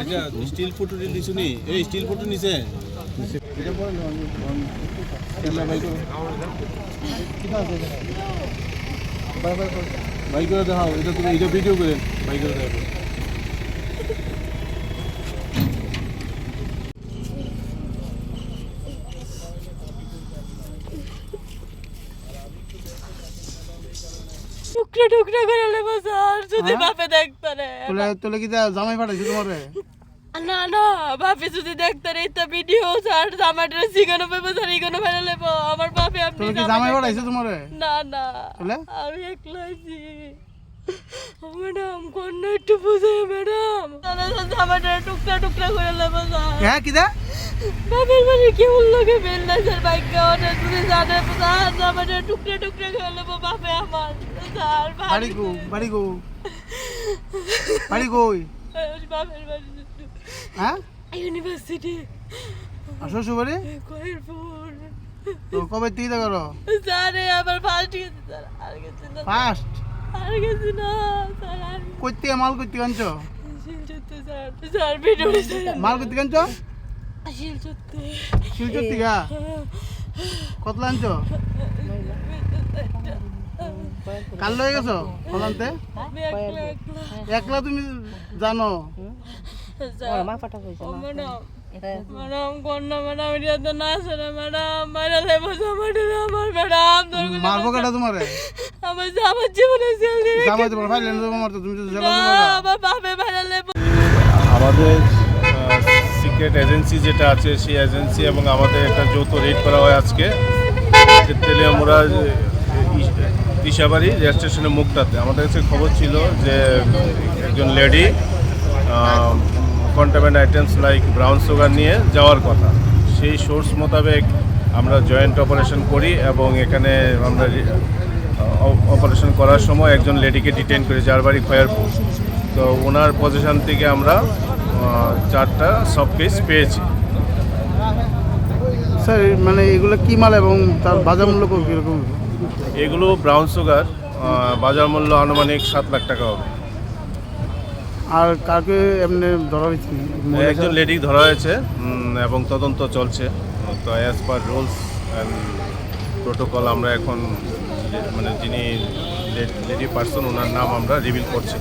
আচ্ছা still photo দিছো নি? এই স্টিল ফটো নিছে? বাই করে দেখাও, এটা তুমি, এটা ভিডিও করেন বাইক করে দেখাও। টুকরা টুকরা করে নেব স্যার যদি হ্যাঁ? বাপে দেখতে রে। তোলে তোলে কি তা জামাই পাঠাইছে তোমারে? না না বাপে যদি দেখতে রে এটা ভিডিও স্যার জামাটা সিগানো পেবো স্যার ইগানো ফেলে নেব। আমার বাপে আপনি তোলে কি জামাই পাঠাইছে তোমারে? না না তাহলে? আমি একলা আছি। ম্যাডাম কোন একটু বুঝে ম্যাডাম। জামাটা টুকরা টুকরা করে নেব স্যার। হ্যাঁ কি দা বাপের বাড়ি কেউ লোকে বেল না স্যার বাইক অনেক তুমি জানে জামাটা টুকরা টুকরা করে নেব বাপে আমার। স্যার বাড়ি গো বাড়ি গো। বাড়ি কই? বাপের বাড়ি হ্যাঁ? ইউনিভার্সিটি শ্বশুর বাড়ি কয়েরপুর তো কবে তিতে করো স্যারে আবার ফার্স্ট গেছে। স্যার আর গেছে না। ফার্স্ট আর গেছে না। স্যার আর কইতে মাল কইতে আনছো? শিলচত্তে স্যার স্যার ভিডিও মাল কইতে আনছো? শিলচর থেকে কতলা আনছো? কাল লয়ে গেছো কলান্তে একলা তুমি জানো? ম্যাডাম ম্যাডাম কোন না ম্যাডাম এটা না স্যার ম্যাডাম। মারা লেবো জামাটা ম্যাডাম। তোর মারবো কেটা তোমারে? আমার আমার জীবনে সেল দিবে। আমার বাপে মারা আমাদের সিক্রেট এজেন্সি যেটা আছে, সেই এজেন্সি এবং আমাদের একটা যৌথ রেড করা হয় আজকে। তেলিয়ামুড়া দিশাবাড়ি রেল স্টেশনের মুখটাতে আমাদের কাছে খবর ছিল যে একজন lady containment items like brown sugar নিয়ে যাওয়ার কথা। সেই সোর্স মোতাবেক আমরা জয়েন্ট অপারেশন করি এবং এখানে আমরা অপারেশন করার সময় একজন লেডিকে ডিটেন করি, যার বাড়ি খয়ারপুর। তো ওনার পজিশন থেকে আমরা চারটা সব কেস পেয়েছি। স্যার মানে এগুলো কী মাল এবং তার বাজার মূল্য কীরকম? এগুলো ব্রাউন সুগার বাজার মূল্য আনুমানিক সাত লাখ টাকা হবে। আর কাকে এমনি ধরা হয়েছে? একজন লেডি ধরা হয়েছে এবং তদন্ত চলছে। তো as per rules and protocol আমরা এখন মানে যিনি লেডি পার্সন ওনার নাম আমরা রিভিল করছি।